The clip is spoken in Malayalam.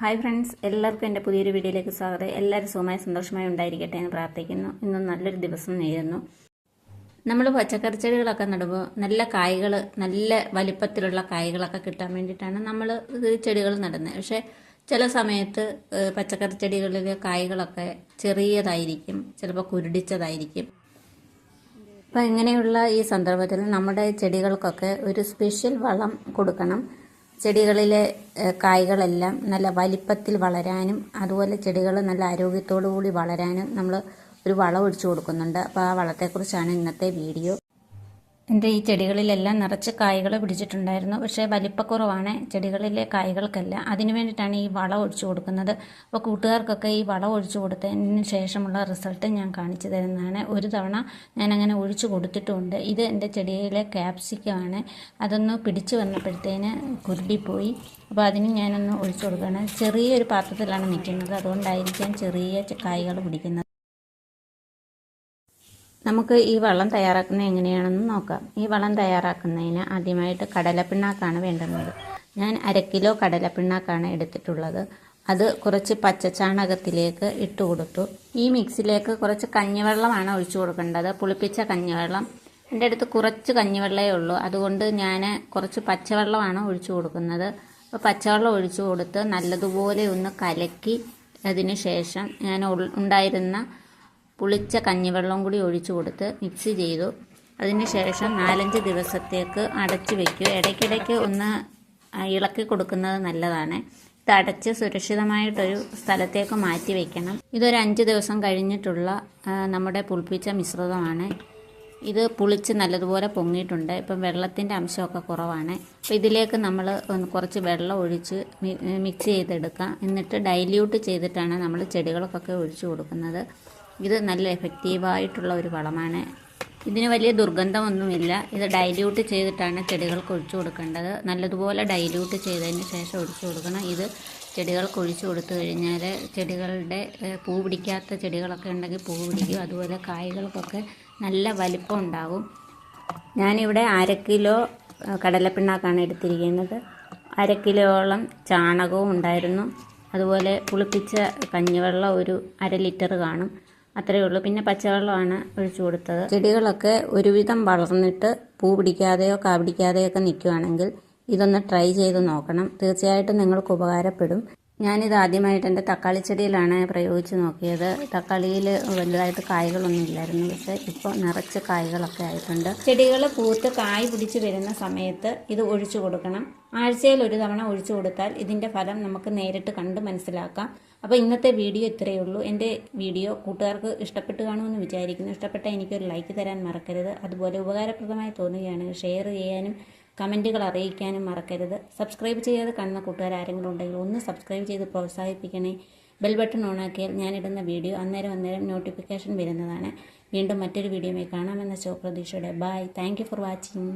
ഹായ് ഫ്രണ്ട്സ് എല്ലാവർക്കും എന്റെ പുതിയൊരു വീഡിയോയിലേക്ക് സ്വാഗതം. എല്ലാവരും സുഖമായി സന്തോഷമായി ഉണ്ടായിരിക്കട്ടെ എന്ന് പ്രാർത്ഥിക്കുന്നു. ഇന്ന് നല്ലൊരു ദിവസം നേരുന്നു. നമ്മൾ പച്ചക്കറി ചെടികളൊക്കെ നടുമ്പോൾ നല്ല കായ്കൾ നല്ല വലിപ്പത്തിലുള്ള കായ്കളൊക്കെ കിട്ടാൻ വേണ്ടിയിട്ടാണ് നമ്മൾ ചെടികൾ നടുന്നത്. പക്ഷേ ചില സമയത്ത് പച്ചക്കറി ചെടികളിലെ കായ്കളൊക്കെ ചെറിയതായിരിക്കും ചിലപ്പോൾ കുരുടിച്ചതായിരിക്കും. അപ്പം ഇങ്ങനെയുള്ള ഈ സന്ദർഭത്തിൽ നമ്മുടെ ചെടികൾക്കൊക്കെ ഒരു സ്പെഷ്യൽ വളം കൊടുക്കണം. ചെടികളിലെ കായ്കളെല്ലാം നല്ല വലിപ്പത്തിൽ വളരാനും അതുപോലെ ചെടികൾ നല്ല ആരോഗ്യത്തോടു കൂടി വളരാനും നമ്മൾ ഒരു വളം ഒഴിച്ചു കൊടുക്കുന്നുണ്ട്. അപ്പോൾ ആ വളത്തെക്കുറിച്ചാണ് ഇന്നത്തെ വീഡിയോ. എന്റെ ഈ ചെടികളിലെല്ലാം നിറച്ച് കായ്കൾ പിടിച്ചിട്ടുണ്ടായിരുന്നു. പക്ഷേ വലിപ്പക്കുറവാണ് ചെടികളിലെ കായ്കൾക്കല്ല. അതിനു വേണ്ടിയിട്ടാണ് ഈ വളം ഒഴിച്ചു കൊടുക്കുന്നത്. അപ്പോൾ കൂട്ടുകാർക്കൊക്കെ ഈ വളം ഒഴിച്ചു കൊടുത്തതിന് ശേഷമുള്ള റിസൾട്ട് ഞാൻ കാണിച്ചു തരുന്നതാണ്. ഒരു തവണ ഞാൻ അങ്ങനെ ഒഴിച്ചു കൊടുത്തിട്ടുമുണ്ട് ഇത് എന്റെ ചെടിയിലെ ക്യാപ്സിക്കമാണ് അതൊന്ന് പിടിച്ചു വന്നപ്പോഴത്തേന് കുരുടിപ്പോയി. അപ്പോൾ അതിന് ഞാനൊന്ന് ഒഴിച്ചു കൊടുക്കുകയാണ്. ചെറിയൊരു പാത്രത്തിലാണ് നിൽക്കുന്നത്. അതുകൊണ്ടായിരിക്കാം ചെറിയ കായ്കൾ പിടിക്കുന്നത്. നമുക്ക് ഈ വളം തയ്യാറാക്കുന്നത് എങ്ങനെയാണെന്ന് നോക്കാം. ഈ വളം തയ്യാറാക്കുന്നതിന് ആദ്യമായിട്ട് കടലപ്പിണ്ണാക്കാണ് വേണ്ടുന്നത്. ഞാൻ അര കിലോ കടലപ്പിണ്ണാക്കാണ് എടുത്തിട്ടുള്ളത്. അത് കുറച്ച് പച്ചച്ചാണകത്തിലേക്ക് ഇട്ട് കൊടുത്തു. ഈ മിക്സിലേക്ക് കുറച്ച് കഞ്ഞിവെള്ളമാണ് ഒഴിച്ചു കൊടുക്കേണ്ടത്. പുളിപ്പിച്ച കഞ്ഞിവെള്ളം. എന്റെ അടുത്ത് കുറച്ച് കഞ്ഞിവെള്ളമേ ഉള്ളൂ. അതുകൊണ്ട് ഞാൻ കുറച്ച് പച്ചവെള്ളമാണ് ഒഴിച്ചു കൊടുക്കുന്നത്. അപ്പോൾ പച്ചവെള്ളം ഒഴിച്ചു കൊടുത്ത് നല്ലതുപോലെ ഒന്ന് കലക്കി അതിന് ശേഷം ഞാൻ ഉണ്ടായിരുന്ന പുളിച്ച കഞ്ഞിവെള്ളം കൂടി ഒഴിച്ചു കൊടുത്ത് മിക്സ് ചെയ്തു. അതിന് ശേഷം നാലഞ്ച് ദിവസത്തേക്ക് അടച്ചു വെക്കുക ഇടയ്ക്കിടയ്ക്ക് ഒന്ന് ഇളക്കി കൊടുക്കുന്നത് നല്ലതാണ്. ഇത് അടച്ച് സുരക്ഷിതമായിട്ടൊരു സ്ഥലത്തേക്ക് മാറ്റി വയ്ക്കണം ഇതൊരു അഞ്ച് ദിവസം കഴിഞ്ഞിട്ടുള്ള നമ്മുടെ പുളിപ്പിച്ച മിശ്രിതമാണ്. ഇത് പുളിച്ച് നല്ലതുപോലെ പൊങ്ങിയിട്ടുണ്ട്. ഇപ്പം വെള്ളത്തിന്റെ അംശമൊക്കെ കുറവാണ്. അപ്പോൾ ഇതിലേക്ക് നമ്മൾ കുറച്ച് വെള്ളം ഒഴിച്ച് മിക്സ് ചെയ്തെടുക്കാം. എന്നിട്ട് ഡൈല്യൂട്ട് ചെയ്തിട്ടാണ് നമ്മൾ ചെടികൾക്കൊക്കെ ഒഴിച്ചു കൊടുക്കുന്നത്. ഇത് നല്ല എഫക്റ്റീവായിട്ടുള്ള ഒരു വളമാണ്. ഇതിന് വലിയ ദുർഗന്ധമൊന്നുമില്ല. ഇത് ഡൈല്യൂട്ട് ചെയ്തിട്ടാണ് ചെടികൾക്ക് ഒഴിച്ചു കൊടുക്കേണ്ടത്. നല്ലതുപോലെ ഡൈല്യൂട്ട് ചെയ്തതിന് ശേഷം ഒഴിച്ചു കൊടുക്കണം. ഇത് ചെടികൾക്ക് ഒഴിച്ചു കൊടുത്തു കഴിഞ്ഞാൽ ചെടികളുടെ പൂ പിടിക്കാത്ത ചെടികളൊക്കെ ഉണ്ടെങ്കിൽ പൂ പിടിക്കും. അതുപോലെ കായ്കൾക്കൊക്കെ നല്ല വലിപ്പം ഉണ്ടാകും ഞാനിവിടെ അര കിലോ കടലപ്പിണ്ണാക്കാണ് എടുത്തിരിക്കുന്നത്. അര കിലോളം ചാണകവും ഉണ്ടായിരുന്നു. അതുപോലെ പുളിപ്പിച്ച കഞ്ഞിവെള്ളം ഒരു അര ലിറ്റർ കാണും. അത്രയേ ഉള്ളൂ. പിന്നെ പച്ചവെള്ളമാണ് ഒഴിച്ചു കൊടുത്തത്. ചെടികളൊക്കെ ഒരുവിധം വളർന്നിട്ട് പൂ പിടിക്കാതെയോ കാ പിടിക്കാതെയോ ഒക്കെ നിൽക്കുകയാണെങ്കിൽ ഇതൊന്ന് ട്രൈ ചെയ്ത് നോക്കണം. തീർച്ചയായിട്ടും നിങ്ങൾക്ക് ഉപകാരപ്പെടും. ഞാനിത് ആദ്യമായിട്ട് എന്റെ തക്കാളി ചെടിയിലാണ് പ്രയോഗിച്ച് നോക്കിയത്. തക്കാളിയിൽ വലുതായിട്ട് കായ്കളൊന്നും ഇല്ലായിരുന്നു. പക്ഷേ ഇപ്പോൾ നിറച്ച് കായ്കളൊക്കെ ആയിട്ടുണ്ട്. ചെടികൾ പൂത്ത് കായ് പിടിച്ച് വരുന്ന സമയത്ത് ഇത് ഒഴിച്ചു കൊടുക്കണം. ആഴ്ചയിൽ ഒരു തവണ ഒഴിച്ചു കൊടുത്താൽ ഇതിന്റെ ഫലം നമുക്ക് നേരിട്ട് കണ്ട് മനസ്സിലാക്കാം. അപ്പോൾ ഇന്നത്തെ വീഡിയോ ഇത്രയേ ഉള്ളൂ. എന്റെ വീഡിയോ കൂട്ടുകാർക്ക് ഇഷ്ടപ്പെട്ട് കാണുമെന്ന് വിചാരിക്കുന്നു. ഇഷ്ടപ്പെട്ടാൽ എനിക്കൊരു ലൈക്ക് തരാൻ മറക്കരുത്. അതുപോലെ ഉപകാരപ്രദമായി തോന്നുകയാണെങ്കിൽ ഷെയർ ചെയ്യാനും കമന്റുകൾ അറിയിക്കാനും മറക്കരുത്. സബ്സ്ക്രൈബ് ചെയ്യാതെ കാണുന്ന കൂട്ടുകാർ ആരെങ്കിലും ഉണ്ടെങ്കിൽ ഒന്ന് സബ്സ്ക്രൈബ് ചെയ്ത് പ്രോത്സാഹിപ്പിക്കണേ. ബെൽ ബട്ടൺ ഓണാക്കിയാൽ ഞാനിടുന്ന വീഡിയോ അന്നേരം അന്നേരം നോട്ടിഫിക്കേഷൻ വരുന്നതാണ്. വീണ്ടും മറ്റൊരു വീഡിയോയുമായി കാണാമെന്ന ശുഭപ്രതീക്ഷയുടെ. Bye thank for watching